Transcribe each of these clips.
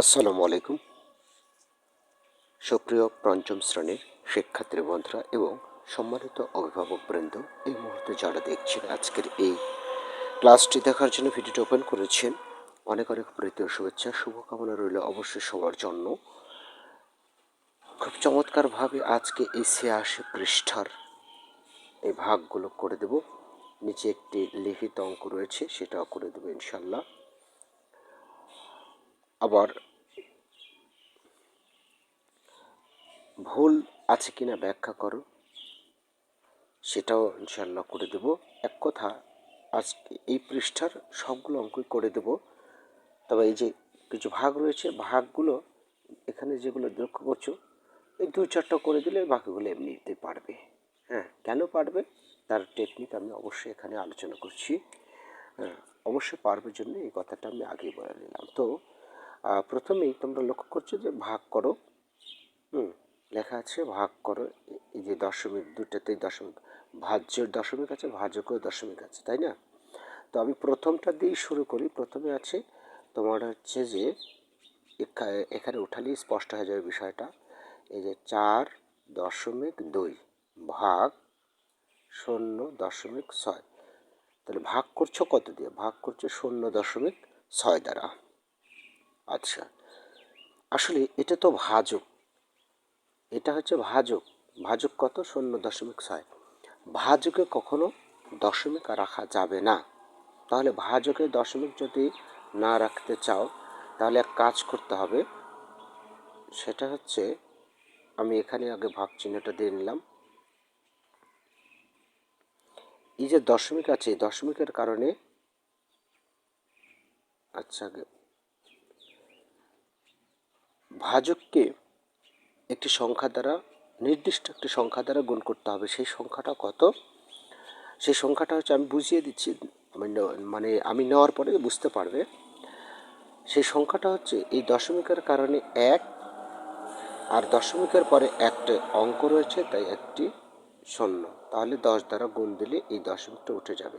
আসসালামু আলাইকুম। সুপ্রিয় পঞ্চম শ্রেণির শিক্ষার্থী বন্ধুরা এবং সম্মানিত অভিভাবক বৃন্দ, এই মুহূর্তে যারা দেখছেন আজকের এই ক্লাসটি দেখার জন্য ভিডিওটি ওপেন করেছেন, অনেক অনেক প্রীতি ও শুভেচ্ছা, শুভকামনা রইল অবশ্যই সবার জন্য। খুব চমৎকারভাবে আজকে এই ছিয়াশি পৃষ্ঠার এই ভাগগুলো করে দেব। নিচে একটি লিখিত অঙ্ক রয়েছে, সেটাও করে দেবো ইনশাল্লাহ আবার ভুল আছে কিনা ব্যাখ্যা করো। সেটাও ইনশাল্লাহ করে দেব। এক কথা, আজকে এই পৃষ্ঠার সবগুলো অঙ্কই করে দেব। তবে এই যে কিছু ভাগ রয়েছে, ভাগগুলো এখানে যেগুলো লক্ষ্য করছ, এই দু চারটা করে দিলে বাকিগুলো এমনিতে পারবে। হ্যাঁ কেন পারবে? তার টেকনিক আমি অবশ্যই এখানে আলোচনা করছি। হ্যাঁ অবশ্যই পারবে জন্য এই কথাটা আমি আগেই বলে নিলাম। তো প্রথমেই তোমরা লক্ষ্য করছ যে ভাগ করো। হুম লেখা আছে, ভাগ করো, এই যে দশমিক দুটাতেই দশমিক, ভাজ্যের দশমিক আছে ভাজকের দশমিক আছে, তাই না? তো আমি প্রথমটা দিয়েই শুরু করি। প্রথমে আছে তোমার হচ্ছে যে এখানে উঠালেই স্পষ্ট হয়ে যাবে বিষয়টা। এই যে চার দশমিক দুই ভাগ শূন্য দশমিক ছয়। তাহলে ভাগ করছ কত দিয়ে? ভাগ করছ শূন্য দশমিক ছয় দ্বারা। আচ্ছা আসলে এটা তো ভাজক। এটা হচ্ছে ভাজক। ভাজক কত? শূন্য দশমিক ছয়। ভাজকে কখনো দশমিক রাখা যাবে না। তাহলে ভাজকে দশমিক যদি না রাখতে চাও, তাহলে এক কাজ করতে হবে। সেটা হচ্ছে, আমি এখানে আগে ভাগ চিহ্নটা দিয়ে নিলাম। এই যে দশমিক আছে দশমিকের কারণে আচ্ছা ভাজককে একটি সংখ্যা দ্বারা, নির্দিষ্ট একটি সংখ্যা দ্বারা গুণ করতে হবে। সেই সংখ্যাটা কত? সেই সংখ্যাটা হচ্ছে আমি বুঝিয়ে দিচ্ছি মানে আমি নেওয়ার পরে বুঝতে পারবে। সেই সংখ্যাটা হচ্ছে, এই দশমিকের কারণে এক, আর দশমিকের পরে একটা অঙ্ক রয়েছে, তাই একটি শূন্য। তাহলে দশ দ্বারা গুণ দিলে এই দশমিকটা উঠে যাবে।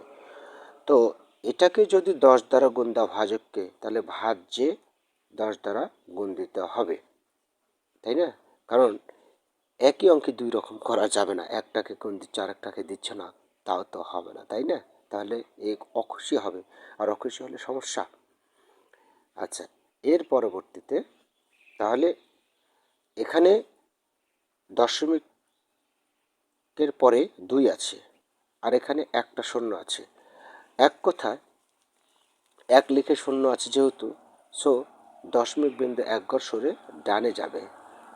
তো এটাকে যদি দশ দ্বারা গুণ দাও ভাজককে, তাহলে ভাজ্যে দশ দ্বারা গুণ দিতে হবে। তাই না? কারণ একই অঙ্কে দুই রকম করা যাবে না। একটাকে কোন দিচ্ছে, আরেকটাকে দিচ্ছে না, তাও তো হবে না, তাই না? তাহলে এই অখুশি হবে। আর অখুশি হলে সমস্যা। আচ্ছা এর পরবর্তীতে তাহলে এখানে দশমিকের পরে দুই আছে, আর এখানে একটা শূন্য আছে। এক কথায়, এক লিখে শূন্য আছে যেহেতু, সো দশমিক বিন্দু এক ঘর সরে ডানে যাবে।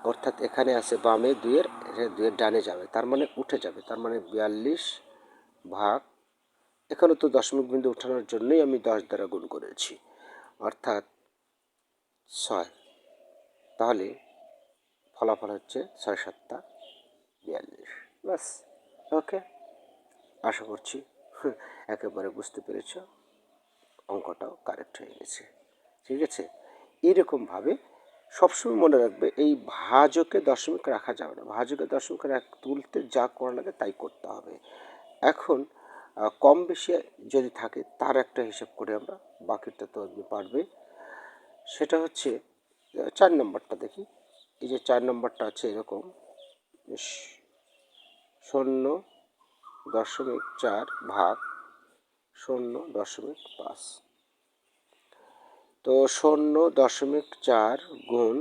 অর্থাৎ এখানে আছে বামে দুইয়ের দুইয়ের ডানে যাবে, তার মানে উঠে যাবে, তার মানে বিয়াল্লিশ ভাগ, এখানে তো দশমিক বিন্দু উঠানোর জন্যই আমি দশ দ্বারা গুণ করেছি, অর্থাৎ ছয়। তাহলে ফলাফল হচ্ছে ছয় সাতটা বিয়াল্লিশ। ব্যাস, ওকে? আশা করছি একেবারে বুঝতে পেরেছ, অঙ্কটাও কারেক্ট হয়ে গেছে। ঠিক আছে? এইরকমভাবে সবসময় মনে রাখবে, এই ভাজকে দশমিক রাখা যাবে না। ভাজকে দশমিক রাখ, তুলতে যা করা লাগে তাই করতে হবে। এখন কম বেশি যদি থাকে, তার একটা হিসাব করে আমরা বাকিটা তো আপনি পারবে। সেটা হচ্ছে চার নম্বরটা দেখি। এই যে চার নম্বরটা আছে এরকম। শূন্য দশমিক চার ভাগ শূন্য দশমিক পাঁচ। তো শূন্য দশমিক চার গুণ,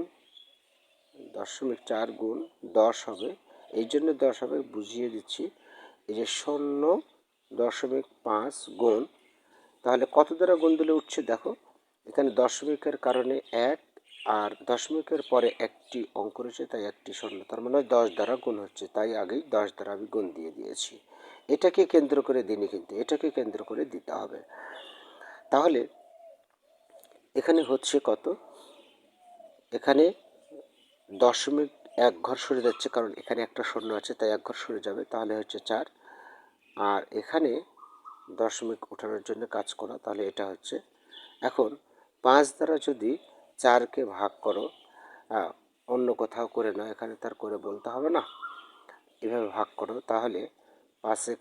দশমিক চার গুণ দশ হবে। এই জন্য দশ হবে, বুঝিয়ে দিচ্ছি। এই যে শূন্য দশমিক পাঁচ গুণ, তাহলে কত দ্বারা গুণ দিলে উঠছে দেখো। এখানে দশমিকের কারণে এক আর দশমিকের পরে একটি অঙ্ক রয়েছে, তাই একটি শূন্য। তার মানে দশ দ্বারা গুণ হচ্ছে, তাই আগেই দশ দ্বারা আমি গুণ দিয়ে দিয়েছি। এটাকে কেন্দ্র করে দিনই কিন্তু, এটাকে কেন্দ্র করে দিতে হবে। তাহলে এখানে হচ্ছে কত? এখানে দশমিক এক ঘর সরে যাচ্ছে, কারণ এখানে একটা শূন্য আছে, তাই এক ঘর সরে যাবে। তাহলে হচ্ছে চার। আর এখানে দশমিক ওঠানোর জন্য কাজ করা, তাহলে এটা হচ্ছে। এখন পাঁচ দ্বারা যদি চারকে ভাগ করো অন্য কোথাও করে না এখানে তার করে বলতে হবে না, এভাবে ভাগ করো, তাহলে পাঁচে,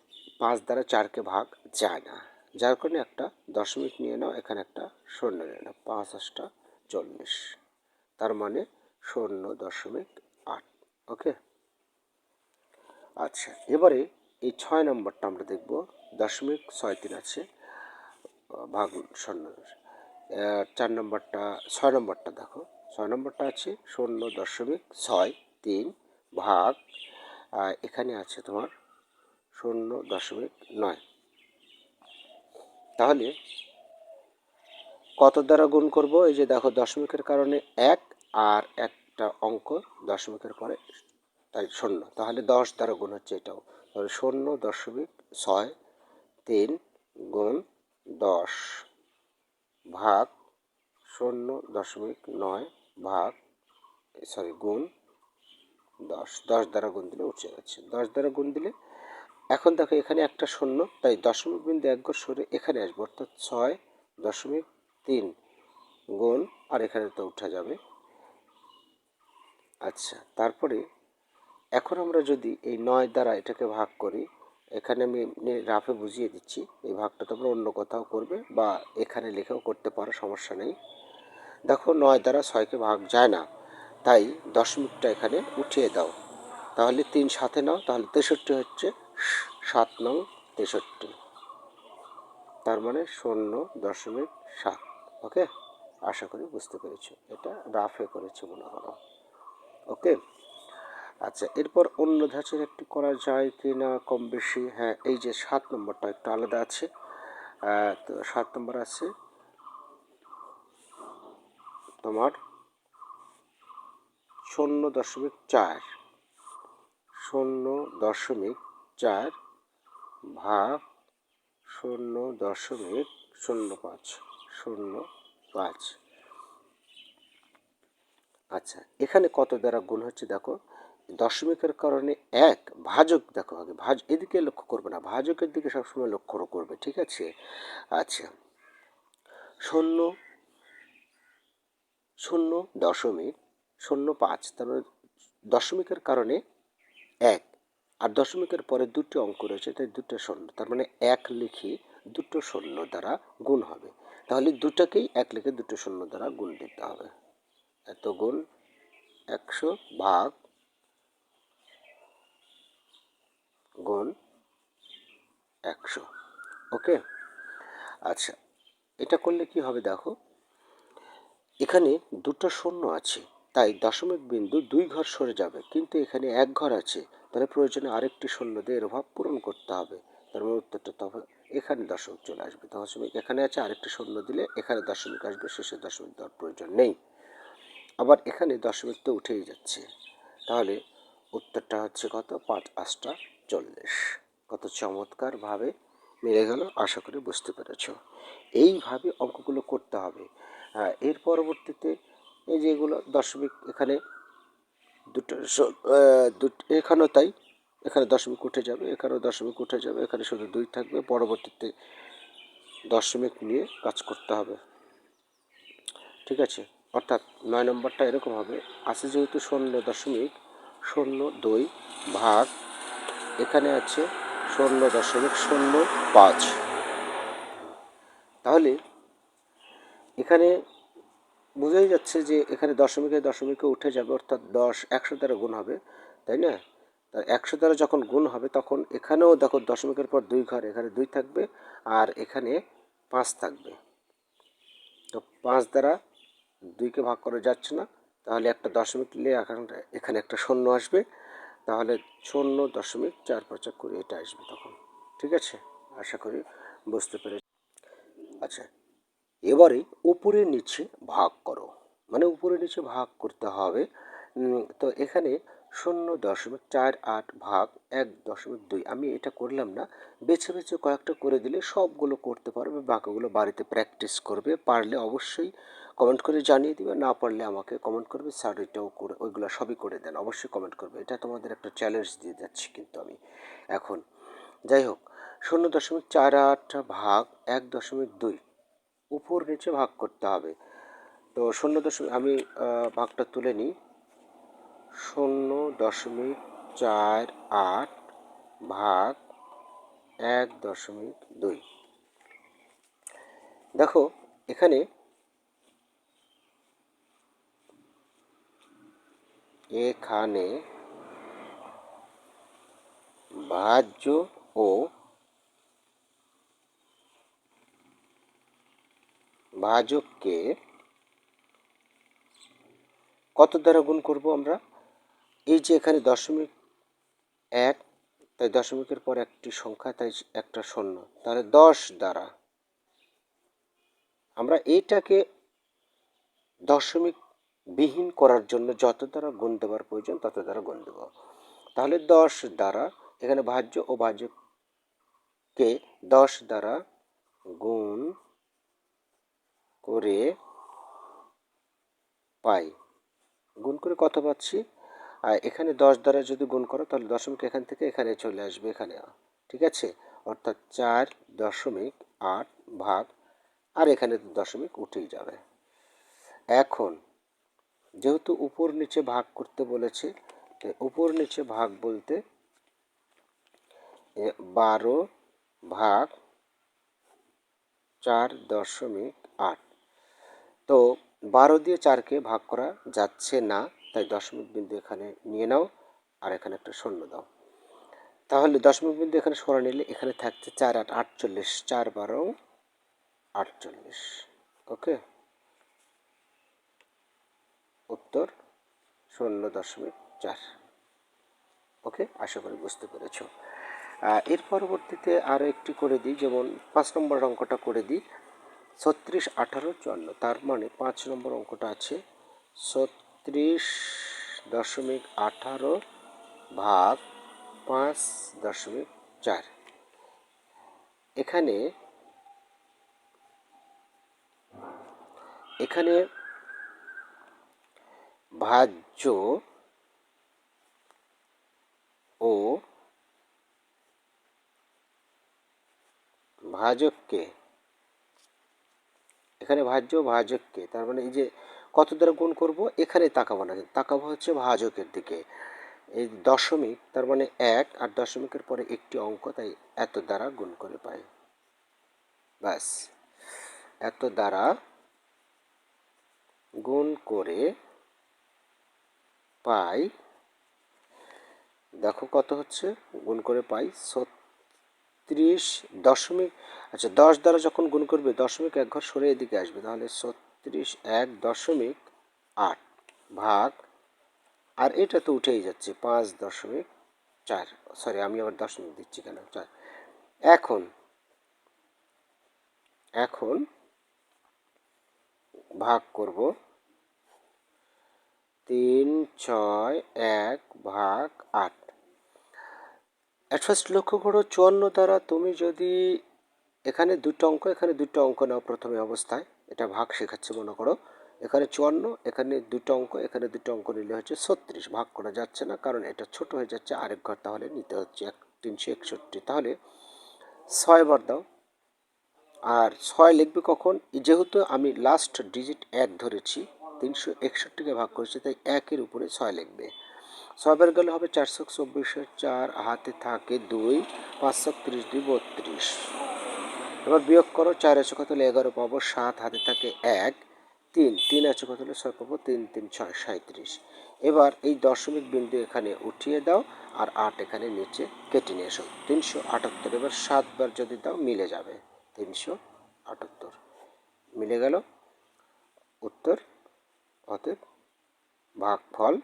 পাঁচ দ্বারা চারকে ভাগ যায় না। যার কারণে একটা দশমিক নিয়ে নাও, এখানে একটা শূন্য নিয়ে নাও, পাঁচ আটটা চল্লিশ। তার মানে শূন্য দশমিক আট, ওকে? আচ্ছা এবারে এই ছয় নম্বরটা আমরা দেখব, দশমিক ছয় তিন আছে, ভাগ শূন্য। চার নম্বরটা, ছয় নম্বরটা দেখো, ছয় নম্বরটা আছে শূন্য দশমিক ছয় তিন ভাগ এখানে আছে তোমার শূন্য দশমিক নয়। তাহলে কত দ্বারা গুণ করব? এই যে দেখো দশমিকের কারণে এক আর একটা অঙ্ক দশমিকের পরে তাই শূন্য। তাহলে দশ দ্বারা গুণ হচ্ছে এটাও। তাহলে শূন্য দশমিক ছয় তিন গুণ দশ ভাগ শূন্য দশমিক নয় ভাগ সরি গুণ দশ। দশ দ্বারা গুণ দিলে উঠে যাচ্ছে। দশ দ্বারা গুণ দিলে এখন দেখো এখানে একটা শূন্য, তাই দশমিক বিন্দু এক ঘর সরে এখানে আসবে, অর্থাৎ ছয় দশমিক তিন গুণ, আর এখানে তো উঠা যাবে। আচ্ছা তারপরে এখন আমরা যদি এই নয় দ্বারা এটাকে ভাগ করি, এখানে আমি রাফে বুঝিয়ে দিচ্ছি, এই ভাগটা তোমরা অন্য কোথাও করবে বা এখানে লিখেও করতে পারো, সমস্যা নেই। দেখো নয় দ্বারা ছয়কে ভাগ যায় না, তাই দশমিকটা এখানে উঠিয়ে দাও। তাহলে তিন সাথে নাও, তাহলে তেষট্টি হচ্ছে সাত নং তেষট্টি। তার মানে শূন্য দশমিক সাত। ওকে? আশা করি বুঝতে পেরেছ। এটা রাফে করেছে মনে করো। ওকে? আচ্ছা এরপর অন্য ধাঁচের একটু করা যায় কি না কম বেশি? হ্যাঁ এই যে সাত নম্বরটা একটু আলাদা আছে। তো সাত নম্বর আছে। তোমার শূন্য দশমিক চার। শূন্য দশমিক চার, ভাগ শূন্য দশমিক শূন্য পাঁচ শূন্য পাঁচ। আচ্ছা এখানে কত দ্বারা গুণ হচ্ছে দেখো? দশমিকের কারণে এক, ভাজক দেখো আগে, ভাজ, এদিকে লক্ষ্য করবে না, ভাজকের দিকে সবসময় লক্ষ্য করবে, ঠিক আছে? আচ্ছা শূন্য শূন্য দশমিক, শূন্য পাঁচ, তার মানে দশমিকের কারণে এক। আর দশমিকের পরে দুটো অঙ্ক রয়েছে, তাই দুটো শূন্য। তার মানে এক লিখি দুটো শূন্য দ্বারা গুণ হবে। তাহলে দুটাকেই এক লিখে দুটো শূন্য দ্বারা গুণ দিতে হবে। এত গুণ, একশো ভাগ গুণ একশো। ওকে? আচ্ছা এটা করলে কি হবে দেখো? এখানে দুটো শূন্য আছে, তাই দশমিক বিন্দু দুই ঘর সরে যাবে, কিন্তু এখানে এক ঘর আছে। তাহলে প্রয়োজনে আরেকটি শূন্য দিয়ে এর অভাব পূরণ করতে হবে। তার মানে উত্তরটা তবে এখানে দশমিক চলে আসবে। দশমিক এখানে আছে আরেকটি শূন্য দিলে এখানে দশমিক আসবে, শেষে দশমিক দেওয়ার প্রয়োজন নেই। আবার এখানে দশমিক তো উঠেই যাচ্ছে। তাহলে উত্তরটা হচ্ছে কত? পাঁচ আটটা চল্লিশ। কত চমৎকারভাবে মিলে গেল, আশা করি বুঝতে পেরেছ। এইভাবে অঙ্কগুলো করতে হবে। হ্যাঁ এর পরবর্তীতে এই যেগুলো দশমিক এখানে দুটো এখানেও তাই। এখানে দশমিক উঠে যাবে, এখানেও দশমিক উঠে যাবে, এখানে শুধু দুই থাকবে। পরবর্তীতে দশমিক নিয়ে কাজ করতে হবে। ঠিক আছে? অর্থাৎ নয় নম্বরটা এরকম হবে। আছে যেহেতু শূন্য দশমিক শূন্য দুই ভাগ, এখানে আছে শূন্য দশমিক শূন্য পাঁচ। তাহলে এখানে বোঝাই যাচ্ছে যে এখানে দশমিকে দশমিকে উঠে যাবে, অর্থাৎ দশ একশো দ্বারা গুণ হবে, তাই না? তার একশো দ্বারা যখন গুণ হবে, তখন এখানেও দেখো দশমিকের পর দুই ঘর, এখানে দুই থাকবে আর এখানে পাঁচ থাকবে। তো পাঁচ দ্বারা দুইকে ভাগ করা যাচ্ছে না, তাহলে একটা দশমিক নিলে এখানে একটা শূন্য আসবে, তাহলে শূন্য দশমিক চার পাঁচা করে এটা আসবে তখন। ঠিক আছে? আশা করি বুঝতে পেরেছি। আচ্ছা এবারে উপরে নিচে ভাগ করো। মানে উপরে নিচে ভাগ করতে হবে। তো এখানে শূন্য দশমিক চার আট ভাগ এক দশমিক দুই। আমি এটা করলাম না। বেছে বেছে কয়েকটা করে দিলে সবগুলো করতে পারবে, বাকিগুলো বাড়িতে প্র্যাকটিস করবে। পারলে অবশ্যই কমেন্ট করে জানিয়ে দিবে, না পারলে আমাকে কমেন্ট করবে স্যার এটাও করে, ওইগুলো সবই করে দেন। অবশ্যই কমেন্ট করবে। এটা তোমাদের একটা চ্যালেঞ্জ দিয়ে যাচ্ছি কিন্তু আমি এখন। যাই হোক, শূন্য দশমিক চার আট ভাগ এক দশমিক দুই। উপর নিচে ভাগ করতে হবে। তো শূন্য দশমিক, আমি ভাগটা তুলে নিই। শূন্য দশমিক চার আট ভাগ এক দশমিক দুই। দেখো, এখানে এখানে ভাজ্য ও ভাজককে কত দ্বারা গুণ করব আমরা? এই যে এখানে দশমিক এক, তাই দশমিকের পর একটি সংখ্যা, তাই একটা শূন্য। তাহলে দশ দ্বারা আমরা এইটাকে দশমিক বিহীন করার জন্য যত দ্বারা গুণ দেওয়ার প্রয়োজন, তত দ্বারা গুণ দেব। তাহলে দশ দ্বারা, এখানে ভাজ্য ও ভাজ্যকে দশ দ্বারা গুণ করে পাই। গুণ করে কত পাচ্ছি? আর এখানে দশ দ্বারা যদি গুণ করো, তাহলে দশমিক এখান থেকে এখানে চলে আসবে, এখানে। ঠিক আছে? অর্থাৎ চার দশমিক আট ভাগ, আর এখানে দশমিক উঠেই যাবে। এখন, যেহেতু উপর নিচে ভাগ করতে বলেছে উপর নিচে ভাগ বলতে বারো ভাগ চার দশমিক আট। তো বারো দিয়ে চারকে ভাগ করা যাচ্ছে না, তাই দশমিক বিন্দু এখানে নিয়ে নাও আর এখানে একটা শূন্য দাও। তাহলে দশমিক বিন্দু এখানে সরা নিলে এখানে থাকছে চার আট, আটচল্লিশ, চার বারো, আটচল্লিশ। ওকে? উত্তর শূন্য দশমিক চার। ওকে? আশা করি বুঝতে পেরেছ। এর পরবর্তীতে আরও একটি করে দিই, যেমন পাঁচ নম্বর অঙ্কটা করে দিই। ছত্রিশ আঠারো চুয়ান্ন, তার মানে পাঁচ নম্বর অঙ্কটা আছে। ছত্রিশ দশমিক আঠারো ভাগ পাঁচ দশমিক চার। এখানে এখানে ভাজ্য ও ভাজককে এখানে ভাজ্য ভাজককে, তার মানে এই যে কত দ্বারা গুণ করব? এখানে তাকাবো না তাকাবো হচ্ছে ভাজকের দিকে। এই দশমিক, তার মানে এক, আর দশমিকের পরে একটি অঙ্ক, তাই এত দ্বারা গুণ করে পাই। ব্যাস, এত দ্বারা গুণ করে পাই, দেখো কত হচ্ছে? গুণ করে পাই ছত্রিশ দশমিক আচ্ছা দশ দ্বারা যখন গুণ করবে, দশমিক এক ঘর সরে এদিকে আসবে, তাহলে ছত্রিশ এক দশমিক আট ভাগ, আর এটা তো উঠেই যাচ্ছে পাঁচ দশমিক চার সরি আমি আবার দশমিক দিচ্ছি কেন? চার। এখন এখন ভাগ করব তিন, ছয়, এক ভাগ আট। অ্যাট ফার্স্ট লক্ষ্য করো, চুয়ান্ন দ্বারা তুমি যদি এখানে দুটো অঙ্ক, এখানে দুটো অঙ্ক নাও প্রথমে অবস্থায়, এটা ভাগ শেখাচ্ছে মনে করো। এখানে চুয়ান্ন, এখানে দুটো অঙ্ক, এখানে দুটো অঙ্ক নিলে হচ্ছে ছত্রিশ, ভাগ করা যাচ্ছে না, কারণ এটা ছোট হয়ে যাচ্ছে, আরেক ঘর তাহলে নিতে হচ্ছে এক, তিনশো একষট্টি। তাহলে ছয় বার দাও। আর ছয় লিখবে কখন? যেহেতু আমি লাস্ট ডিজিট এক ধরেছি, তিনশো একষট্টিকে ভাগ করেছি, তাই একের উপরে ছয় লিখবে। ছয় বার গেলে হবে চারশো চব্বিশের চার, হাতে থাকে দুই, পাঁচশো ত্রিশ দুই বত্রিশ। এবার বিয়োগ করো, চার আছে কত হলে এগারো পাবো, সাত, হাতে থাকে এক, তিন তিন আছে কত হলে ছয় পাবো, তিন তিন, ছয় সাঁত্রিশ এবার এই দশমিক বিন্দু এখানে উঠিয়ে দাও আর আট এখানে নিচে কেটে নিয়ে এসো। তিনশো আটাত্তর, এবার সাতবার যদি দাও, মিলে যাবে। তিনশো আটাত্তর। মিলে গেল। উত্তর, অতএব ভাগফল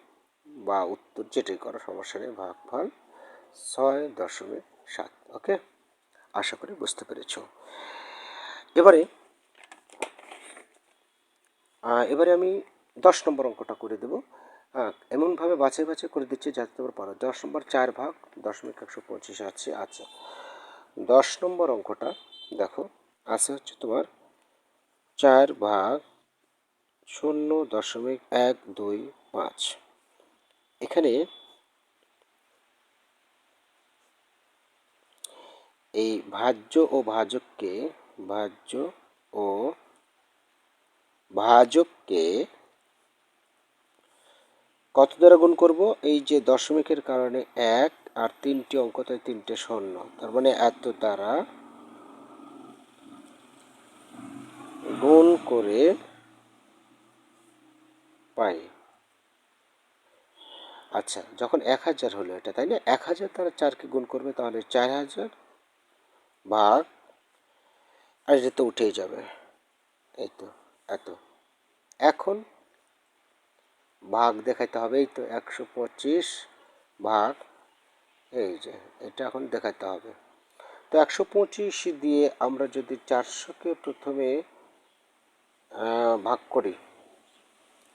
বা উত্তর যেটাই করো, সমস্যা নেই, ভাগফল ছয় দশমিক সাত ওকে আশা করি বুঝতে পেরেছ। এবারে এবারে আমি দশ নম্বর অঙ্কটা করে দেবো। এমনভাবে বাছাই বাছাই করে দিচ্ছি যাতে তোমার পারো। দশ নম্বর চার ভাগ, দশমিক একশো পঁচিশ আছে আছে। দশ নম্বর অঙ্কটা, দেখো, আছে হচ্ছে তোমার চার ভাগ শূন্য দশমিক এক দুই পাঁচ। এখানে এই ভাজ্য ও ভাজককে, ভাজ্য ও ভাজককে কত দ্বারা গুণ করব? এই যে দশমিকের কারণে এক আর তিনটি অঙ্ক, তাই তিনটে শূন্য। তার মানে এত দ্বারা গুণ করে পাই। আচ্ছা যখন এক হাজার হলো এটা, তাই না? এক হাজার তারা চারকে গুণ করবে, তাহলে চার হাজার ভাগ, আর এটা তো উঠেই যাবে। এই তো, এত। এখন ভাগ দেখাইতে হবে, এই তো একশো পঁচিশ ভাগ, এই যে, এটা এখন দেখাতে হবে। তো একশো পঁচিশ দিয়ে আমরা যদি চারশোকে প্রথমে ভাগ করি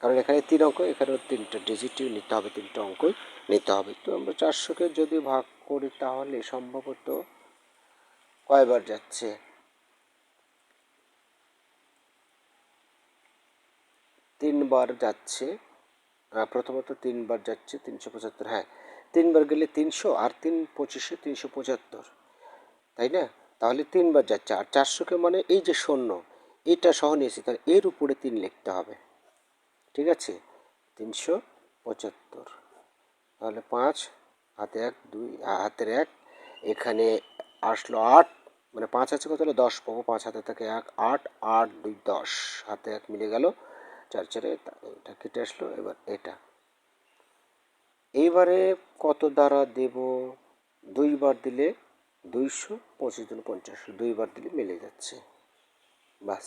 কারণ এখানে তিন অঙ্ক, এখানেও তিনটা ডিজিটই নিতে হবে, তিনটা অঙ্কই নিতে হবে। তো আমরা চারশোকে যদি ভাগ করি তাহলে সম্ভবত কয়বার যাচ্ছে? তিনবার যাচ্ছে প্রথমত তিনবার যাচ্ছে, তিনশো পঁচাত্তর হ্যাঁ তিনবার গেলে তিনশো আর তিন পঁচিশে তিনশো পঁচাত্তর, তাই না? তাহলে তিনবার যাচ্ছে, আর চারশোকে মানে এই যে শূন্য, এটা সহ নিয়েছি, তাহলে এর উপরে তিন লিখতে হবে। ঠিক আছে? তিনশো পঁচাত্তর। তাহলে পাঁচ, হাতে এক, দুই হাতের এক, এখানে আসলো আট মানে পাঁচ আছে কত হলো? দশ পাবো, পাঁচ হাতে থেকে এক, আট আট, দুই, দশ। হাতে এক মিলে গেল, চার, চারে এটা কেটে আসলো, এবার এটা। এইবারে কত দ্বারা দেব? দুইবার দিলে দুইশো পঁচিশ দিন পঞ্চাশ, দুইবার দিলে মিলে যাচ্ছে। বাস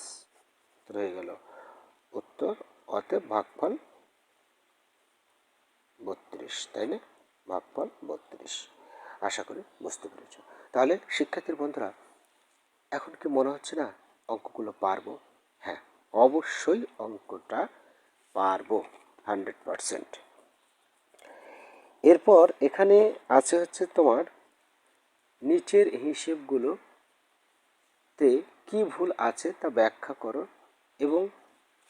রয়ে গেল। উত্তর অতএব ভাগফল বত্রিশ, তাই না? ভাগফল বত্রিশ। আশা করি বুঝতে পেরেছ। তাহলে শিক্ষার্থীর বন্ধুরা, এখন কি মনে হচ্ছে না অঙ্কগুলো পারব? হ্যাঁ অবশ্যই অঙ্কটা পারব, হান্ড্রেড পারসেন্ট। এরপর এখানে আছে হচ্ছে তোমার নিচের হিসেবগুলো তে কি ভুল আছে তা ব্যাখ্যা করো এবং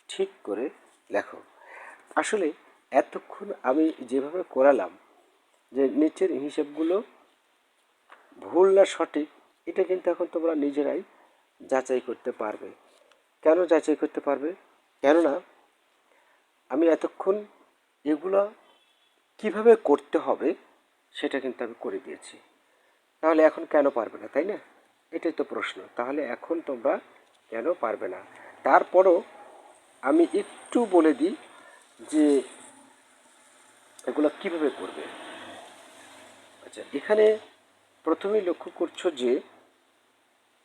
ঠিক করে লেখো আসলে এতক্ষণ আমি যেভাবে করালাম যে নিচের হিসেবগুলো ভুল না সঠিক, এটা কিন্তু এখন তোমরা নিজেরাই যাচাই করতে পারবে। কেন যাচাই করতে পারবে? কেননা আমি এতক্ষণ এগুলো কীভাবে করতে হবে সেটা কিন্তু আমি করে দিয়েছি। তাহলে এখন কেন পারবে না, তাই না? এটাই তো প্রশ্ন। তাহলে এখন তোমরা কেন পারবে না? তারপরও আমি একটু বলে দিই যে এগুলো কীভাবে করবে। আচ্ছা এখানে প্রথমেই লক্ষ্য করছ যে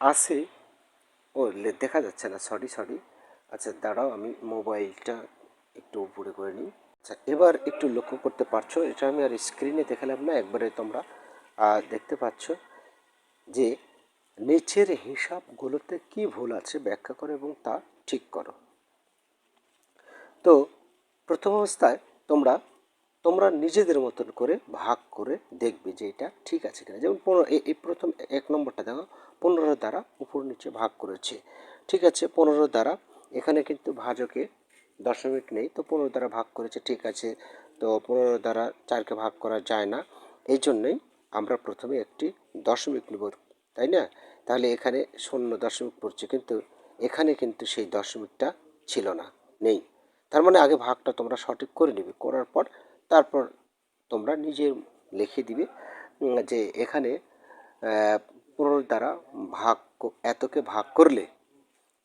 আছে, ও দেখা যাচ্ছে না সরি সরি আচ্ছা দাঁড়াও, আমি মোবাইলটা একটু উপরে করে নিই। আচ্ছা এবার একটু লক্ষ্য করতে পারছ, এটা আমি আর স্ক্রিনে দেখালাম না, একবারে তোমরা দেখতে পাচ্ছ যে নিচের হিসাবগুলোতে কি ভুল আছে ব্যাখ্যা করো এবং তা ঠিক করো। তো প্রথম অবস্থায় তোমরা তোমরা নিজেদের মতন করে ভাগ করে দেখবে যে এটা ঠিক আছে কিনা। যেমন পনেরো এই প্রথম এক নম্বরটা দেখো, পনেরো দ্বারা উপর নিচে ভাগ করেছে। ঠিক আছে, পনেরো দ্বারা, এখানে কিন্তু ভাজকে দশমিক নেই, তো পনেরো দ্বারা ভাগ করেছে, ঠিক আছে। তো পনেরো দ্বারা চারকে ভাগ করা যায় না। এই জন্যই আমরা প্রথমে একটি দশমিক নেব, তাই না? তাহলে এখানে শূন্য দশমিক পড়ছে, কিন্তু এখানে কিন্তু সেই দশমিকটা ছিল না, নেই। তার মানে আগে ভাগটা তোমরা সঠিক করে নিবে। করার পর তারপর তোমরা নিজে লিখে দিবে যে এখানে পনেরো দ্বারা ভাগ এতকে ভাগ করলে,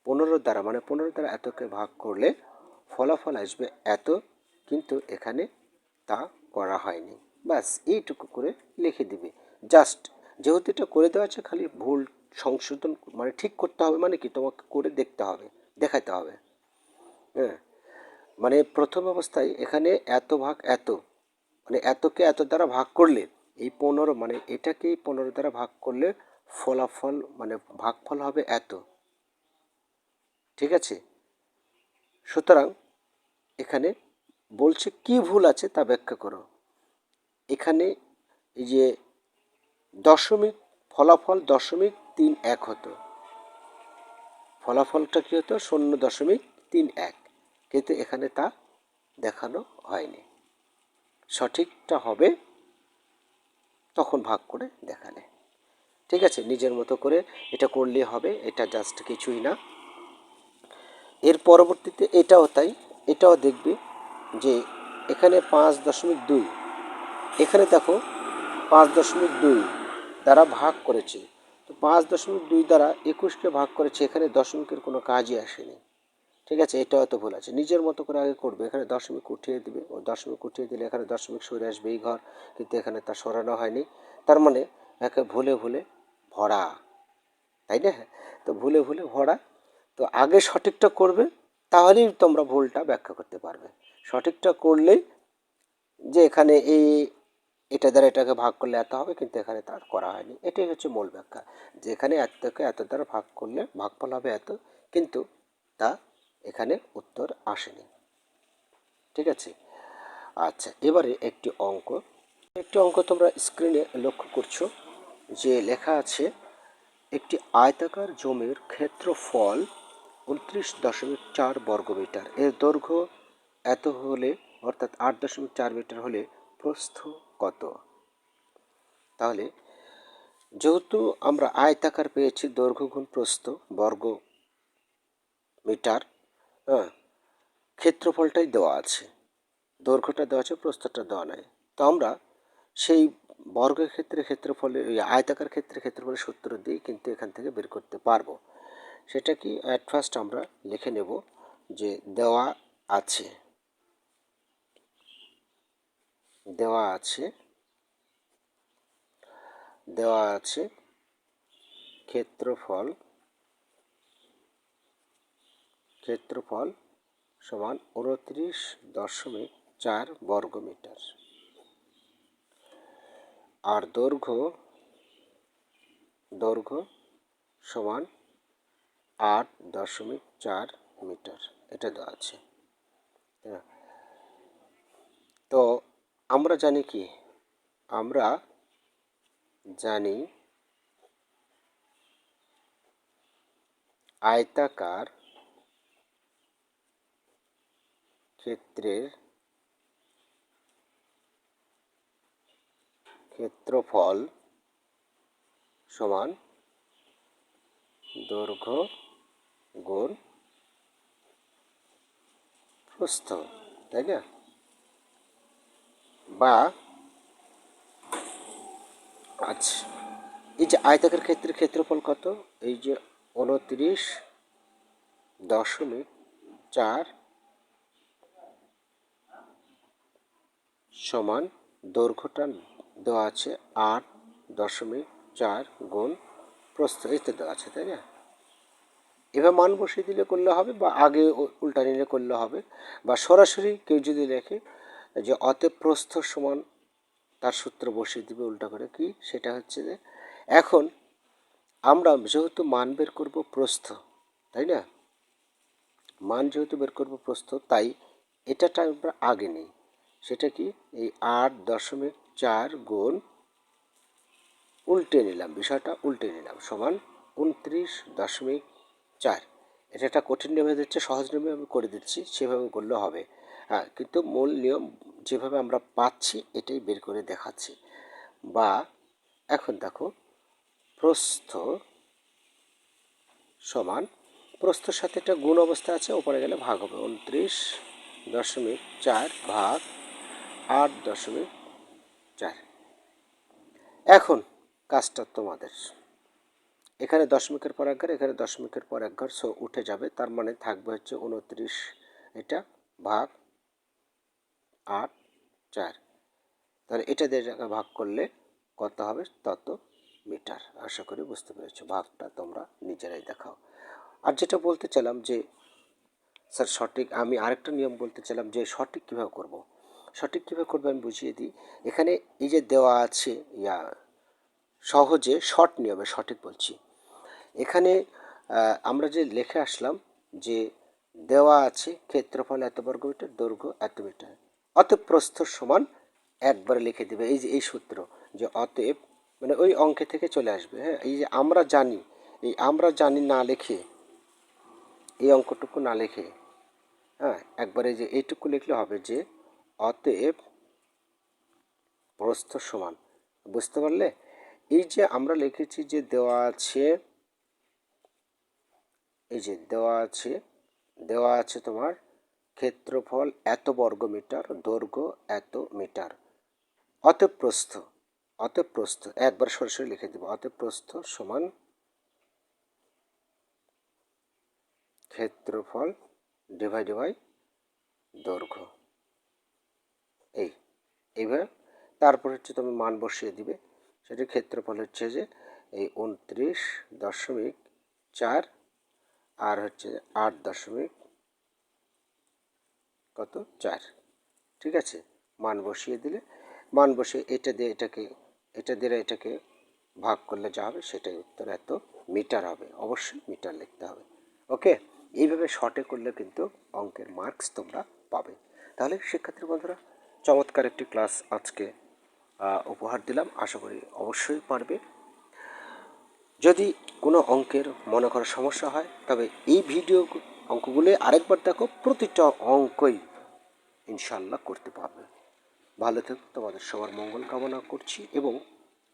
পনেরো দ্বারা মানে পনেরো দ্বারা এতকে ভাগ করলে ফলাফল আসবে এত, কিন্তু এখানে তা করা হয়নি। ব্যাস, এইটুকু করে লিখে দিবে। জাস্ট যেহেতু এটা করে দেওয়া আছে, খালি ভুল সংশোধন মানে ঠিক করতে হবে মানে কি? তোমাকে করে দেখতে হবে দেখাতে হবে। হ্যাঁ। মানে প্রথম অবস্থায় এখানে এত ভাগ এত মানে এতকে এত দ্বারা ভাগ করলে এই পনেরো মানে এটাকেই পনেরো দ্বারা ভাগ করলে ফলাফল মানে ভাগফল হবে এত। ঠিক আছে? সুতরাং এখানে বলছে কি ভুল আছে তা ব্যাখ্যা করো। এখানে এই যে দশমিক, ফলাফল দশমিক তিন এক হতো। ফলাফলটা কী হতো? শূন্য দশমিক তিন এক। কিন্তু এখানে তা দেখানো হয়নি। সঠিকটা হবে তখন ভাগ করে দেখালে। ঠিক আছে, নিজের মতো করে এটা করলে হবে, এটা জাস্ট কিছুই না। এর পরবর্তীতে এটাও তাই, এটাও দেখবে যে এখানে পাঁচ দশমিক দুই, এখানে দেখো পাঁচ দশমিক দুই দ্বারা ভাগ করেছে। তো পাঁচ দশমিক দুই দ্বারা একুশকে ভাগ করেছে, এখানে দশমিকের কোনো কাজই আসেনি। ঠিক আছে? এটা তো ভুল আছে। নিজের মতো করে আগে করবে। এখানে দশমিক উঠিয়ে দিবে। ও দশমিক উঠিয়ে দিলে এখানে দশমিক সরে আসবে এই ঘর। কিন্তু এখানে তার সরানো হয়নি। তার মানে একে ভুলে ভুলে ভরা। তাই না? তো ভুলে ভুলে ভরা। তো আগে সঠিকটা করবে, তাহলেই তোমরা ভুলটা ব্যাখ্যা করতে পারবে। সঠিকটা করলেই যে এখানে এই, এটা দ্বারা এটাকে ভাগ করলে এত হবে, কিন্তু এখানে তার করা হয়নি। এটাই হচ্ছে মূল ব্যাখ্যা। যে এখানে এতকে এত দ্বারা ভাগ করলে, ভাগফল হবে এত, কিন্তু তা এখানে উত্তর আসেনি। ঠিক আছে? আচ্ছা এবারে একটি অঙ্ক। একটি অঙ্ক তোমরা স্ক্রিনে লক্ষ্য করছ যে লেখা আছে, একটি আয়তাকার জমির ক্ষেত্রফল উনত্রিশ দশমিক চার বর্গমিটার এর দৈর্ঘ্য এত হলে, অর্থাৎ আট দশমিক চার মিটার হলে প্রস্থ কত? তাহলে, যেহেতু আমরা আয়তাকার পেয়েছি দৈর্ঘ্য গুণ প্রস্থ বর্গ মিটার হ্যাঁ ক্ষেত্রফলটাই দেওয়া আছে। দৈর্ঘ্যটা দেওয়া আছে, প্রস্থটা দেওয়া নাই। তো আমরা সেই বর্গের ক্ষেত্রে ক্ষেত্রফলে ওই আয়তাকার ক্ষেত্রে ক্ষেত্রফলের সূত্র দিয়ে কিন্তু এখান থেকে বের করতে পারব। সেটা কি অ্যাট ফার্স্ট আমরা লিখে নেব যে দেওয়া আছে। দেওয়া আছে দেওয়া আছে ক্ষেত্রফল ক্ষেত্রফল সমান উনত্রিশ দশমিক চার বর্গমিটার। আর দৈর্ঘ্য দৈর্ঘ্য সমান আট দশমিক চার মিটার। এটা দেওয়া আছে। তো আমরা জানি কি? আমরা জানি আয়তাকার ক্ষেত্রের ক্ষেত্রফল সমান দৈর্ঘ্য গুণ প্রস্থ, তাই না? বা আচ্ছা এই যে আয়তাকার ক্ষেত্রের ক্ষেত্রফল কত? এই যে উনত্রিশ দশমিক চার সমান দৈর্ঘ্যটা দেওয়া আছে আট দশমিক চার গুণ প্রস্থ এতে দেওয়া আছে, তাই না? এভাবে মান বসিয়ে দিলে করলে হবে বা আগে উল্টা নিলে করলে হবে? বা সরাসরি কেউ যদি লেখে যে অতএব প্রস্থ সমান তার সূত্র বসিয়ে দিবে উল্টা করে, কি? সেটা হচ্ছে যে এখন আমরা যেহেতু মান বের করব প্রস্থ, তাই না? মান যেহেতু বের করব প্রস্থ, তাই এটাটা আমরা আগে নেই। সেটা কি? এই আট দশমিক চার গুণ উল্টে নিলাম, বিষয়টা উল্টে নিলাম, সমান উনত্রিশ দশমিক চার। এটা একটা কঠিন নিয়মে দিচ্ছে সহজ নিয়মে আমি করে দিচ্ছি, সেভাবে করলে হবে। হ্যাঁ কিন্তু মূল নিয়ম যেভাবে আমরা পাচ্ছি, এটাই বের করে দেখাচ্ছি। বা এখন দেখো, প্রস্থ সমান, প্রস্থর সাথে একটা গুণ অবস্থা আছে, ওপরে গেলে ভাগ হবে, উনত্রিশ দশমিক চার ভাগ আট দশমিক চার। এখন কাজটা তোমাদের। এখানে দশমিকের পর এক ঘর, এখানে দশমিকের পর এক ঘর সো উঠে যাবে। তার মানে থাকবে হচ্ছে উনত্রিশ, এটা ভাগ আট চার। তাহলে এটা দিয়ে ভাগ করলে কত হবে? তত মিটার। আশা করি বুঝতে পেরেছ ভাগটা তোমরা নিজেরাই দেখাও। আর যেটা বলতে চাইলাম যে, স্যার সঠিক, আমি আরেকটা নিয়ম বলতে চাইলাম যে, সঠিক কীভাবে করব। সঠিক কীভাবে করবে আমি বুঝিয়ে দিই। এখানে এই যে দেওয়া আছে, ইয়া, সহজে শর্ট নিয়মে সঠিক বলছি। এখানে আমরা যে লিখে আসলাম যে দেওয়া আছে ক্ষেত্রফল এত বর্গ মিটার, দৈর্ঘ্য এত মিটার, অতএব প্রস্থ সমান একবারে লিখে দেবে। এই যে, এই সূত্র যে অতএব মানে ওই অঙ্কে থেকে চলে আসবে হ্যাঁ? এই যে আমরা জানি, এই আমরা জানি না লেখে, এই অঙ্কটুকু না লেখে হ্যাঁ? একবারে যে এইটুকু লিখলে হবে যে অতএব প্রস্থ সমান। বুঝতে পারলে? এই যে আমরা লিখেছি যে দেওয়া আছে, এই যে দেওয়া আছে দেওয়া আছে তোমার ক্ষেত্রফল এত বর্গ মিটার, দৈর্ঘ্য এত মিটার। অতএব প্রস্থ অতএব প্রস্থ, একবার সরাসরি লিখে দেবো। অতএব প্রস্থ সমান ক্ষেত্রফল ডিভাইড বাই দৈর্ঘ্য। এই এইভাবে তারপর হচ্ছে তুমি মান বসিয়ে দিবে। সেটির ক্ষেত্রফল হচ্ছে যে এই উনত্রিশ দশমিক চার আর হচ্ছে আট দশমিক কত? চার। ঠিক আছে? মান বসিয়ে দিলে, মান বসিয়ে এটা দিয়ে এটাকে, এটা দিয়ে এটাকে ভাগ করলে যা হবে সেটাই উত্তর। এত মিটার হবে, অবশ্যই মিটার লিখতে হবে। ওকে? এইভাবে শর্টে করলে কিন্তু অঙ্কের মার্কস তোমরা পাবে। তাহলে শিক্ষার্থী বন্ধুরা চমৎকার একটি ক্লাস আজকে উপহার দিলাম। আশা করি অবশ্যই পারবে। যদি কোনো অঙ্কের মনে করার সমস্যা হয়, তবে এই ভিডিও অঙ্কগুলো আরেকবার দেখো, প্রতিটা অঙ্কই ইনশাল্লাহ করতে পারবে। ভালো থেকো, তোমাদের সবার মঙ্গল কামনা করছি এবং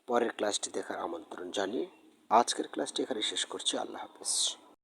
পরের ক্লাসটি দেখার আমন্ত্রণ জানিয়ে আজকের ক্লাসটি এখানে শেষ করছি। আল্লাহ হাফেজ।